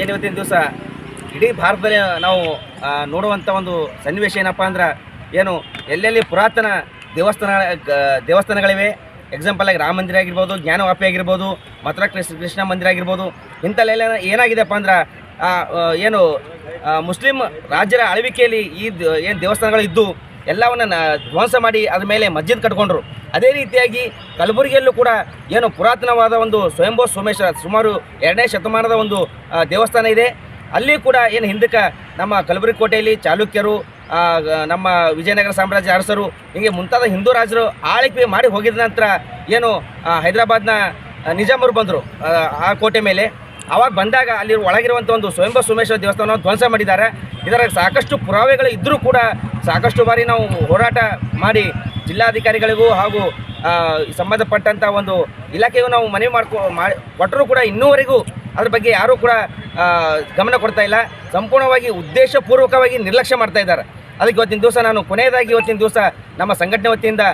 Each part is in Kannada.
ಏನು ಇವತ್ತಿನ ದಿವಸ? ಇಡೀ ಭಾರತದಲ್ಲಿ ನಾವು ನೋಡುವಂಥ ಒಂದು ಸನ್ನಿವೇಶ ಏನಪ್ಪ ಅಂದ್ರೆ ಏನು, ಎಲ್ಲೆಲ್ಲಿ ಪುರಾತನ ದೇವಸ್ಥಾನ ದೇವಸ್ಥಾನಗಳಿವೆ. ಎಕ್ಸಾಂಪಲ್ ಆಗಿ ರಾಮ ಮಂದಿರ ಆಗಿರ್ಬೋದು, ಜ್ಞಾನವಾಪಿ ಆಗಿರ್ಬೋದು ಮಥುರಾ ಕೃಷ್ಣ ಕೃಷ್ಣ ಮಂದಿರ ಆಗಿರ್ಬೋದು ಇಂಥಲ್ಲೆಲ್ಲ ಏನಾಗಿದೆಪ್ಪ ಅಂದ್ರೆ ಏನು ಮುಸ್ಲಿಂ ರಾಜ್ಯರ ಆಳ್ವಿಕೆಯಲ್ಲಿ ಈ ಏನು ದೇವಸ್ಥಾನಗಳು ಇದ್ದು, ಎಲ್ಲವನ್ನ ಧ್ವಂಸ ಮಾಡಿ ಅದ್ರ ಮೇಲೆ ಮಸ್ಜಿದ್ ಕಟ್ಕೊಂಡ್ರು. ಅದೇ ರೀತಿಯಾಗಿ ಕಲಬುರಗಿಯಲ್ಲೂ ಕೂಡ ಏನು ಪುರಾತನವಾದ ಒಂದು ಸ್ವಯಂಭೋ ಸೋಮೇಶ್ವರ, ಸುಮಾರು ಎರಡನೇ ಶತಮಾನದ ಒಂದು ದೇವಸ್ಥಾನ ಇದೆ. ಅಲ್ಲಿ ಕೂಡ ಏನು ಹಿಂದಕ್ಕೆ ನಮ್ಮ ಕಲಬುರಗಿ ಕೋಟೆಯಲ್ಲಿ ಚಾಲುಕ್ಯರು ನಮ್ಮ ವಿಜಯನಗರ ಸಾಮ್ರಾಜ್ಯ ಅರಸರು, ಹೀಗೆ ಮುಂತಾದ ಹಿಂದೂ ರಾಜರು ಆಳ್ವಿಕೆ ಮಾಡಿ ಹೋಗಿದ ನಂತರ ಏನು ಹೈದರಾಬಾದ್ನ ನಿಜಾಮರು ಬಂದರು, ಆ ಕೋಟೆ ಮೇಲೆ. ಅವಾಗ ಬಂದಾಗ ಅಲ್ಲಿ ಒಳಗಿರುವಂಥ ಒಂದು ಸ್ವಯಂಭ ಸೋಮೇಶ್ವರ ದೇವಸ್ಥಾನವನ್ನು ಧ್ವಂಸ ಮಾಡಿದ್ದಾರೆ. ಇದರ ಸಾಕಷ್ಟು ಪುರಾವೆಗಳು ಇದ್ದರೂ ಕೂಡ ಸಾಕಷ್ಟು ಬಾರಿ ನಾವು ಹೋರಾಟ ಮಾಡಿ ಜಿಲ್ಲಾಧಿಕಾರಿಗಳಿಗೂ ಹಾಗೂ ಸಂಬಂಧಪಟ್ಟಂಥ ಒಂದು ಇಲಾಖೆಗೂ ನಾವು ಮನವಿ ಮಾಡ್ಕೊ ಮಾಡಿ ಕೊಟ್ಟರೂ ಕೂಡ ಇನ್ನೂವರೆಗೂ ಅದ್ರ ಬಗ್ಗೆ ಯಾರೂ ಕೂಡ ಗಮನ ಕೊಡ್ತಾ ಇಲ್ಲ. ಸಂಪೂರ್ಣವಾಗಿ ಉದ್ದೇಶಪೂರ್ವಕವಾಗಿ ನಿರ್ಲಕ್ಷ್ಯ ಮಾಡ್ತಾ ಇದ್ದಾರೆ. ಅದಕ್ಕೆ ಇವತ್ತಿನ ದಿವಸ ನಾನು ಕೊನೆಯದಾಗಿ ಇವತ್ತಿನ ದಿವಸ ನಮ್ಮ ಸಂಘಟನೆ ವತಿಯಿಂದ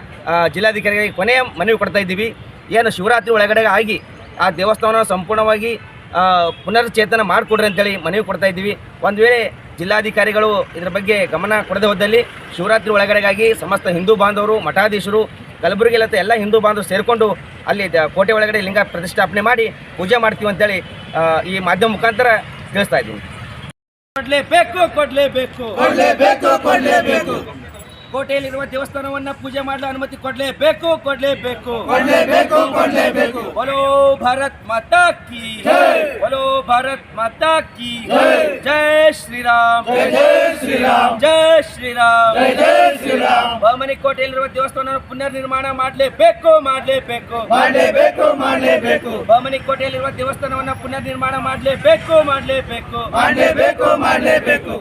ಜಿಲ್ಲಾಧಿಕಾರಿಗಳಿಗೆ ಕೊನೆಯ ಮನವಿ ಕೊಡ್ತಾ ಇದ್ದೀವಿ. ಏನು ಶಿವರಾತ್ರಿ ಒಳಗಡೆ ಆಗಿ ಆ ದೇವಸ್ಥಾನ ಸಂಪೂರ್ಣವಾಗಿ ಪುನರ್ಚೇತನ ಮಾಡಿಕೊಡ್ರಿ ಅಂತೇಳಿ ಮನವಿ ಕೊಡ್ತಾ ಇದ್ದೀವಿ. ಒಂದು ವೇಳೆ ಜಿಲ್ಲಾಧಿಕಾರಿಗಳು ಇದರ ಬಗ್ಗೆ ಗಮನ ಕೊಡದೆ ಹೋದಲ್ಲಿ ಶಿವರಾತ್ರಿ ಒಳಗಡೆಗಾಗಿ ಸಮಸ್ತ ಹಿಂದೂ ಬಾಂಧವರು ಮಠಾಧೀಶರು ಕಲಬುರಗಿಲತ್ತ ಎಲ್ಲ ಹಿಂದೂ ಬಾಂಧವರು ಸೇರಿಕೊಂಡು ಅಲ್ಲಿ ದ- ಕೋಟೆ ಒಳಗಡೆ ಲಿಂಗ ಪ್ರತಿಷ್ಠಾಪನೆ ಮಾಡಿ ಪೂಜೆ ಮಾಡ್ತೀವಿ ಅಂತೇಳಿ ಈ ಮಾಧ್ಯಮ ಮುಖಾಂತರ ತಿಳಿಸ್ತಾ ಇದ್ದೀನಿ ಕೊಡ್ಲೇಬೇಕು ಕೊಡ್ಲೇಬೇಕು. ಕೊಡ್ಲೇಬೇಕು ಕೊಡ್ಲೇಬೇಕು. ಕೋಟೆಯಲ್ಲಿರುವ ದೇವಸ್ಥಾನವನ್ನ ಪೂಜೆ ಮಾಡಲು ಅನುಮತಿ ಕೊಡಲೇಬೇಕು ಕೊಡಲೇಬೇಕು. ಕೊಡ್ಲೇಬೇಕು ಕೊಡ್ಲೇಬೇಕು. ಬಲೋ ಭಾರತ್ ಮಾತಾ ಕಿ ಬಲೋ ಭಾರತ್ ಮಾತಾ ಕಿ ಜೈ ಶ್ರೀರಾಮ್. ಜೈ ಶ್ರೀರಾಮ್. ಜೈ ಶ್ರೀರಾಮ್. ಜೈ ಶ್ರೀರಾಮ್. ಬಹಮನಿ ಕೋಟೆಯಲ್ಲಿರುವ ದೇವಸ್ಥಾನವನ್ನು ಪುನರ್ ನಿರ್ಮಾಣ ಮಾಡಲೇಬೇಕು ಮಾಡಲೇಬೇಕು. ಮಾಡಲೇಬೇಕು ಮಾಡಲೇಬೇಕು. ಬಹಮನಿ ಕೋಟೆಯಲ್ಲಿರುವ ದೇವಸ್ಥಾನವನ್ನ ಪುನರ್ ನಿರ್ಮಾಣ ಮಾಡಲೇಬೇಕು ಮಾಡಲೇಬೇಕು. ಮಾಡಲೇಬೇಕು ಮಾಡಲೇಬೇಕು.